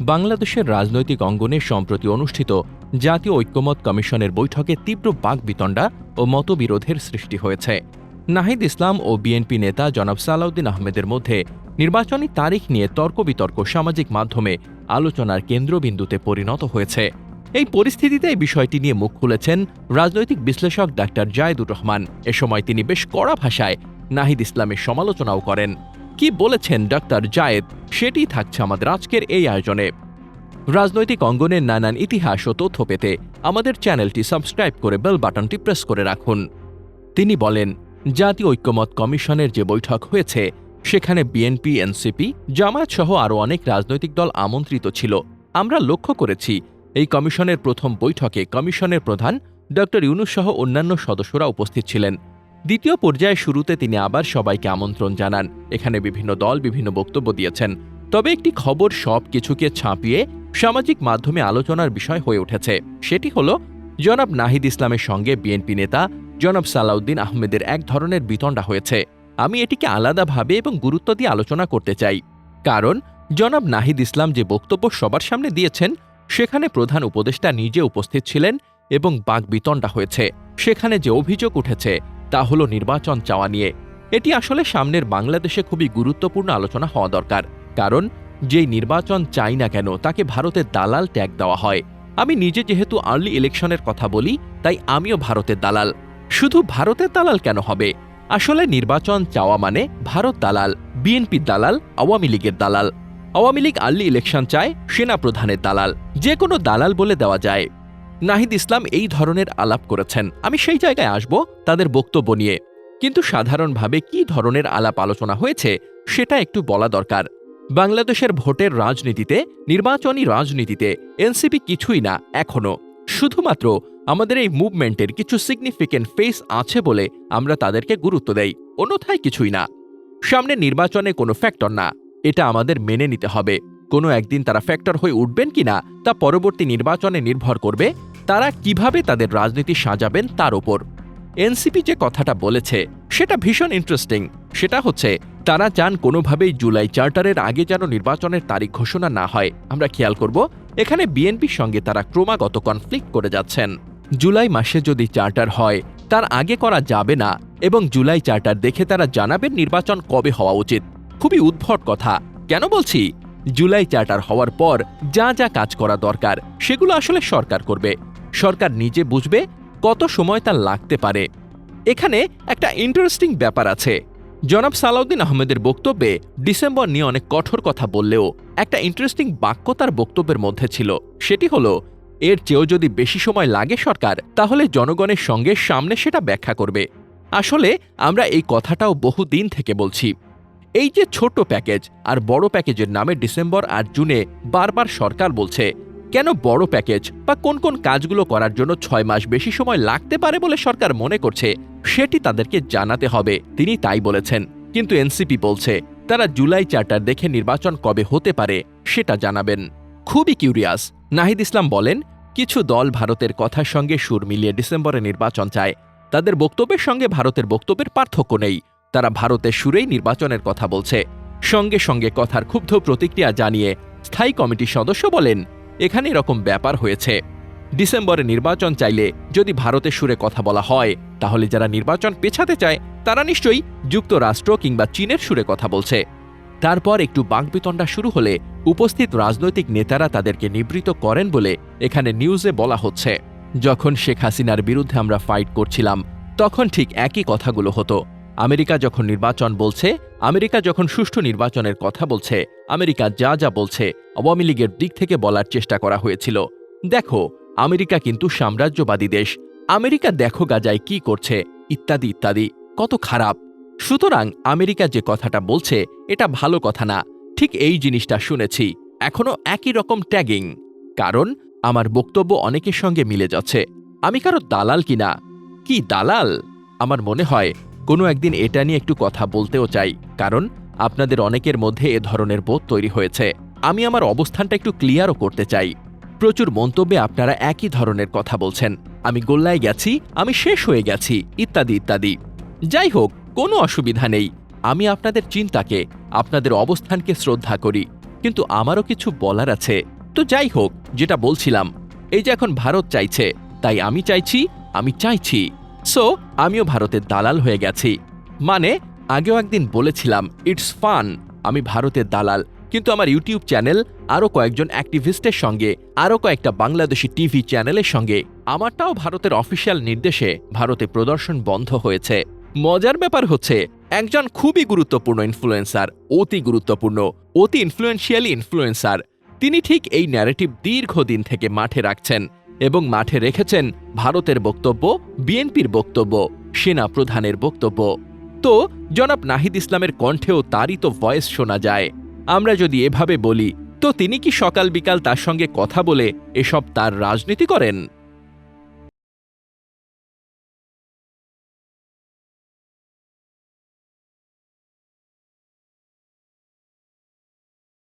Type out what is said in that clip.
বাংলাদেশের রাজনৈতিক অঙ্গনে সম্প্রতি অনুষ্ঠিত জাতীয় ঐক্যমত কমিশনের বৈঠকে তীব্র বাকবিতণ্ডা ও মতবিরোধের সৃষ্টি হয়েছে। নাহিদ ইসলাম ও বিএনপি নেতা জনাব সালাউদ্দিন আহমেদের মধ্যে নির্বাচনী তারিখ নিয়ে তর্ক বিতর্ক সামাজিক মাধ্যমে আলোচনার কেন্দ্রবিন্দুতে পরিণত হয়েছে। এই পরিস্থিতিতে এই বিষয়টি নিয়ে মুখ খুলেছেন রাজনৈতিক বিশ্লেষক ডাক্তার জায়েদুর রহমান। এ সময় তিনি বেশ কড়া ভাষায় নাহিদ ইসলামের সমালোচনাও করেন। কি বলেছেন ডাক্তার জায়েদ, সেটি থাকছে আমাদের আজকের এই আয়োজনে। রাজনৈতিক অঙ্গনের নানান ইতিহাস ও তথ্য পেতে আমাদের চ্যানেলটি সাবস্ক্রাইব করে বেল বাটনটি প্রেস করে রাখুন। তিনি বলেন, জাতীয় ঐক্যমত কমিশনের যে বৈঠক হয়েছে, সেখানে বিএনপি, এনসিপি, জামায়াত সহ আরও অনেক রাজনৈতিক দল আমন্ত্রিত ছিল। আমরা লক্ষ্য করেছি, এই কমিশনের প্রথম বৈঠকে কমিশনের প্রধান ড ইউনুস সহ অন্যান্য সদস্যরা উপস্থিত ছিলেন। দ্বিতীয় পর্যায়ে শুরুতে তিনি আবার সবাইকে আমন্ত্রণ জানান। এখানে বিভিন্ন দল বিভিন্ন বক্তব্য দিয়েছেন। তবে একটি খবর সব কিছুকে ছাপিয়ে সামাজিক মাধ্যমে আলোচনার বিষয় হয়ে উঠেছে। সেটি হল, জনাব নাহিদ ইসলামের সঙ্গে বিএনপি নেতা জনাব সালাউদ্দিন আহমেদের এক ধরনের বিতণ্ডা হয়েছে। আমি এটিকে আলাদাভাবে এবং গুরুত্ব দিয়ে আলোচনা করতে চাই। কারণ, জনাব নাহিদ ইসলাম যে বক্তব্য সবার সামনে দিয়েছেন, সেখানে প্রধান উপদেষ্টা নিজে উপস্থিত ছিলেন এবং বাকবিতণ্ডা হয়েছে। সেখানে যে অভিযোগ উঠেছে তা হল নির্বাচন চাওয়া নিয়ে। এটি আসলে সামনের বাংলাদেশে খুবই গুরুত্বপূর্ণ আলোচনা হওয়া দরকার, কারণ যেই নির্বাচন চাই না কেন, তাকে ভারতের দালাল ট্যাগ দেওয়া হয়। আমি নিজে যেহেতু আর্লি ইলেকশনের কথা বলি, তাই আমিও ভারতের দালাল। শুধু ভারতের দালাল কেন হবে? আসলে নির্বাচন চাওয়া মানে ভারত দালাল বিএনপির দালাল, আওয়ামী লীগের দালাল। আওয়ামী লীগ আর্লি ইলেকশন চায়, সেনা প্রধানের দালাল যে কোনো দালাল বলে দেওয়া যায়। নাহিদ ইসলাম এই ধরনের আলাপ করেছেন। আমি সেই জায়গায় আসব তাদের বক্তব্য নিয়ে। কিন্তু সাধারণভাবে কি ধরনের আলাপ আলোচনা হয়েছে সেটা একটু বলা দরকার। বাংলাদেশের ভোটের রাজনীতিতে, নির্বাচনী রাজনীতিতে এনসিপি কিছুই না এখনও শুধুমাত্র আমাদের এই মুভমেন্টের কিছু সিগনিফিকেন্ট ফেস আছে বলে আমরা তাদেরকে গুরুত্ব দেই, অন্যথায় কিছুই না। সামনে নির্বাচনে কোনো ফ্যাক্টর না, এটা আমাদের মেনে নিতে হবে। কোনো একদিন তারা ফ্যাক্টর হয়ে উঠবেন কিনা তা পরবর্তী নির্বাচনে নির্ভর করবে তারা কীভাবে তাদের রাজনীতি সাজাবেন তার ওপর এনসিপি যে কথাটা বলেছে, সেটা ভীষণ ইন্টারেস্টিং সেটা হচ্ছে, তারা চান কোনোভাবেই জুলাই চার্টারের আগে যেন নির্বাচনের তারিখ ঘোষণা না হয়। আমরা খেয়াল করব, এখানে বিএনপির সঙ্গে তারা ক্রমাগত কনফ্লিক্ট করে যাচ্ছেন। জুলাই মাসে যদি চার্টার হয়, তার আগে করা যাবে না, এবং জুলাই চার্টার দেখে তারা জানাবেন নির্বাচন কবে হওয়া উচিত। খুবই উদ্ভট কথা। কেন বলছি? জুলাই চার্টার হওয়ার পর যা যা কাজ করা দরকার, সেগুলো আসলে সরকার করবে। সরকার নিজে বুঝবে কত সময় তার লাগতে পারে। এখানে একটা ইন্টারেস্টিং ব্যাপার আছে। জনাব সালাউদ্দিন আহমেদের বক্তব্যে ডিসেম্বর নিয়ে অনেক কঠোর কথা বললেও একটা ইন্টারেস্টিং বাক্য তার বক্তব্যের মধ্যে ছিল। সেটি হলো, এর চেয়েও যদি বেশি সময় লাগে সরকার, তাহলে জনগণের সঙ্গে সামনে সেটা ব্যাখ্যা করবে। আসলে আমরা এই কথাটাও বহু দিন থেকে বলছি। এই যে ছোট প্যাকেজ আর বড় প্যাকেজের নামে ডিসেম্বর আর জুনে বারবার সরকার বলছে কেন বড় প্যাকেজ বা কোন কোন কাজগুলো করার জন্য ছয় মাস বেশি সময় লাগতে পারে বলে সরকার মনে করছে? সেটি তাদেরকে জানাতে হবে, তিনি তাই বলেছেন। কিন্তু এনসিপি বলছে, তারা জুলাই চার্টার দেখে নির্বাচন কবে হতে পারে, সেটা জানাবেন। খুবই কিউরিয়াস। নাহিদ ইসলাম বলেন, কিছু দল ভারতের কথার সঙ্গে সুর মিলিয়ে ডিসেম্বরে নির্বাচন চায়। তাদের বক্তব্যের সঙ্গে ভারতের বক্তব্যের পার্থক্য নেই। তারা ভারতের সুরেই নির্বাচনের কথা বলছে। সঙ্গে সঙ্গে কথার ক্ষুব্ধ প্রতিক্রিয়া জানিয়ে স্থায়ী কমিটির সদস্য বলেন এখানে এরকম ব্যাপার হয়েছে। ডিসেম্বরে নির্বাচন চাইলে যদি ভারতের সুরে কথা বলা হয়, তাহলে যারা নির্বাচন পেছাতে চায়, তারা নিশ্চয়ই যুক্তরাষ্ট্র কিংবা চীনের সুরে কথা বলছে। তারপর একটু বাকবিতণ্ডা শুরু হলে উপস্থিত রাজনৈতিক নেতারা তাদেরকে নিবৃত করেন বলে এখানে নিউজে বলা হচ্ছে। যখন শেখ হাসিনার বিরুদ্ধে আমরা ফাইট করছিলাম, তখন ঠিক একই কথাগুলো হতো। আমেরিকা যখন নির্বাচন বলছে, আমেরিকা যখন সুষ্ঠু নির্বাচনের কথা বলছে, আমেরিকা যা যা বলছে, আওয়ামী লীগের দিক থেকে বলার চেষ্টা করা হয়েছিল। দেখো, আমেরিকা কিন্তু সাম্রাজ্যবাদী দেশ। আমেরিকা দেখো গাজায় কি করছে, ইত্যাদি ইত্যাদি। কত খারাপ। সুতরাং আমেরিকা যে কথাটা বলছে, এটা ভালো কথা না। ঠিক এই জিনিসটা শুনেছি। এখনও একই রকম ট্যাগিং। কারণ, আমার বক্তব্য অনেকের সঙ্গে মিলে যাচ্ছে। আমি কারও দালাল কিনা? কি দালাল? আমার মনে হয় কোনো একদিন এটা নিয়ে একটু কথা বলতেও চাই, কারণ আপনাদের অনেকের মধ্যে এ ধরনের বোধ তৈরি হয়েছে। আমি আমার অবস্থানটা একটু ক্লিয়ারও করতে চাই। প্রচুর মন্তব্যে আপনারা একই ধরনের কথা বলছেন। আমি গোল্লায় গেছি, আমি শেষ হয়ে গেছি, ইত্যাদি ইত্যাদি। যাই হোক, কোনো অসুবিধা নেই। আমি আপনাদের চিন্তাকে, আপনাদের অবস্থানকে শ্রদ্ধা করি, কিন্তু আমারও কিছু বলার আছে। তো যাই হোক, যেটা বলছিলাম, এই যে এখন ভারত চাইছে, তাই আমি চাইছি আমি চাইছি। সো আমিও ভারতের দালাল হয়ে গেছি। মানে আগেও একদিন বলেছিলাম ইটস ফান আমি ভারতের দালাল। কিন্তু আমার ইউটিউব চ্যানেল আরও কয়েকজন অ্যাক্টিভিস্টের সঙ্গে, আরও কয়েকটা বাংলাদেশি টিভি চ্যানেলের সঙ্গে, আমারটাও ভারতের অফিসিয়াল নির্দেশে ভারতে প্রদর্শন বন্ধ হয়েছে। মজার ব্যাপার হচ্ছে, একজন খুবই গুরুত্বপূর্ণ ইনফ্লুয়েন্সার অতি গুরুত্বপূর্ণ, অতি ইনফ্লুয়েন্সিয়ালি ইনফ্লুয়েন্সার তিনি ঠিক এই ন্যারেটিভ দীর্ঘদিন থেকে মাঠে রাখছেন। এবং মাঠে রেখেছেন ভারতের বক্তব্য, বিএনপির বক্তব্য, সেনা প্রধানের বক্তব্য। তো, জনাব নাহিদ ইসলামের কণ্ঠেও তারই তো ভয়েস শোনা যায়। আমরা যদি এভাবে বলি, তো তিনি কি সকাল বিকাল তার সঙ্গে কথা বলে এসব তার রাজনীতি করেন?